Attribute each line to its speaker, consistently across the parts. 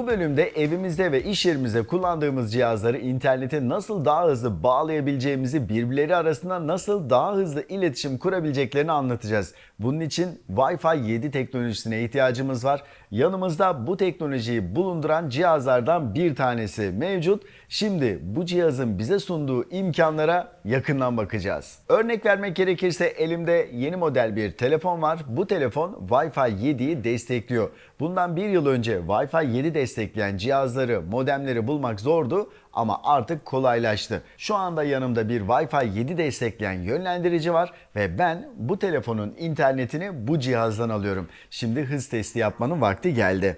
Speaker 1: Bu bölümde evimizde ve iş yerimizde kullandığımız cihazları internete nasıl daha hızlı bağlayabileceğimizi, birbirleri arasında nasıl daha hızlı iletişim kurabileceklerini anlatacağız. Bunun için Wi-Fi 7 teknolojisine ihtiyacımız var. Yanımızda bu teknolojiyi bulunduran cihazlardan bir tanesi mevcut. Şimdi bu cihazın bize sunduğu imkanlara yakından bakacağız. Örnek vermek gerekirse elimde yeni model bir telefon var. Bu telefon Wi-Fi 7'yi destekliyor. Bundan bir yıl önce Wi-Fi 7 destekleyen cihazları, modemleri bulmak zordu ama artık kolaylaştı. Şu anda yanımda bir Wi-Fi 7 destekleyen yönlendirici var ve ben bu telefonun internetini bu cihazdan alıyorum. Şimdi hız testi yapmanın vakti geldi.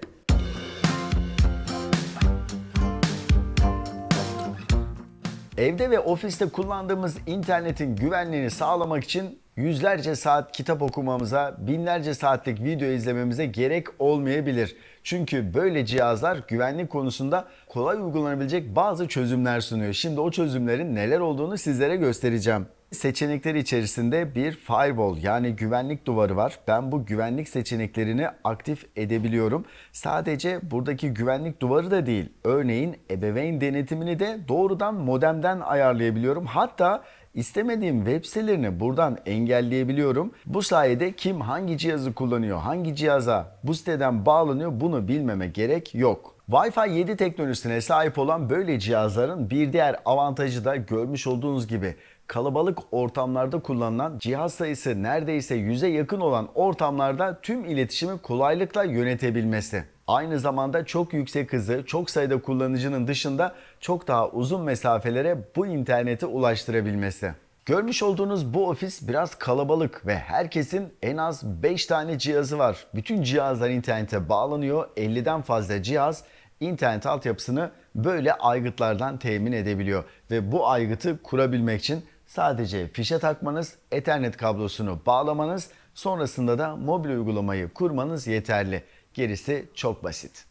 Speaker 1: Evde ve ofiste kullandığımız internetin güvenliğini sağlamak için yüzlerce saat kitap okumamıza, binlerce saatlik video izlememize gerek olmayabilir. Çünkü böyle cihazlar güvenlik konusunda kolay uygulanabilecek bazı çözümler sunuyor. Şimdi o çözümlerin neler olduğunu sizlere göstereceğim. Seçenekleri içerisinde bir firewall yani güvenlik duvarı var. Ben bu güvenlik seçeneklerini aktif edebiliyorum. Sadece buradaki güvenlik duvarı da değil. Örneğin ebeveyn denetimini de doğrudan modemden ayarlayabiliyorum. Hatta istemediğim web sitelerini buradan engelleyebiliyorum. Bu sayede kim hangi cihazı kullanıyor, hangi cihaza bu siteden bağlanıyor bunu bilmeme gerek yok. Wi-Fi 7 teknolojisine sahip olan böyle cihazların bir diğer avantajı da görmüş olduğunuz gibi kalabalık ortamlarda kullanılan cihaz sayısı neredeyse 100'e yakın olan ortamlarda tüm iletişimi kolaylıkla yönetebilmesi. Aynı zamanda çok yüksek hızı, çok sayıda kullanıcının dışında çok daha uzun mesafelere bu interneti ulaştırabilmesi. Görmüş olduğunuz bu ofis biraz kalabalık ve herkesin en az 5 tane cihazı var. Bütün cihazlar internete bağlanıyor. 50'den fazla cihaz internet altyapısını böyle aygıtlardan temin edebiliyor. Ve bu aygıtı kurabilmek için sadece fişe takmanız, ethernet kablosunu bağlamanız, sonrasında da mobil uygulamayı kurmanız yeterli. Gerisi çok basit.